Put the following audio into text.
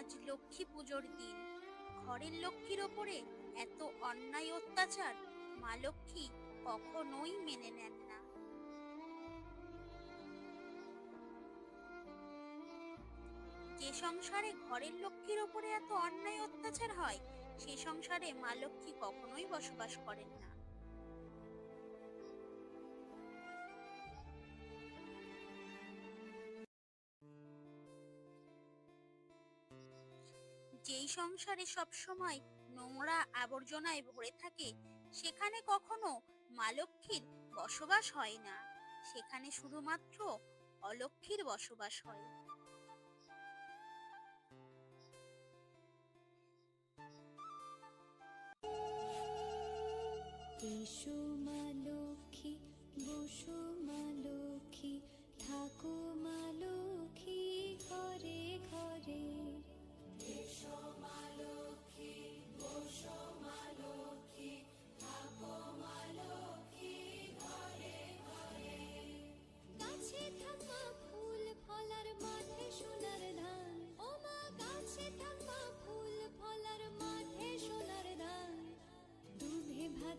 আজ লক্ষ্মী পুজোর দিন। ঘরের লক্ষ্মীর ওপরে এত অন্যায় অত্যাচার মা লক্ষ্মী কখনোই মেনে নেন না। যে সংসারে ঘরের লক্ষ্মীর ওপরে এত অন্যায় অত্যাচার হয়, সে সংসারে মা লক্ষ্মী কখনোই বসবাস করেন না। যেই সংসারে সবসময় নোংরা আবর্জনায় ভরে থাকে, সেখানে কখনো মা লক্ষ্মীর বসবাস হয় না। সেখানে শুধুমাত্র অলক্ষ্মীর বসবাস হয়। এসো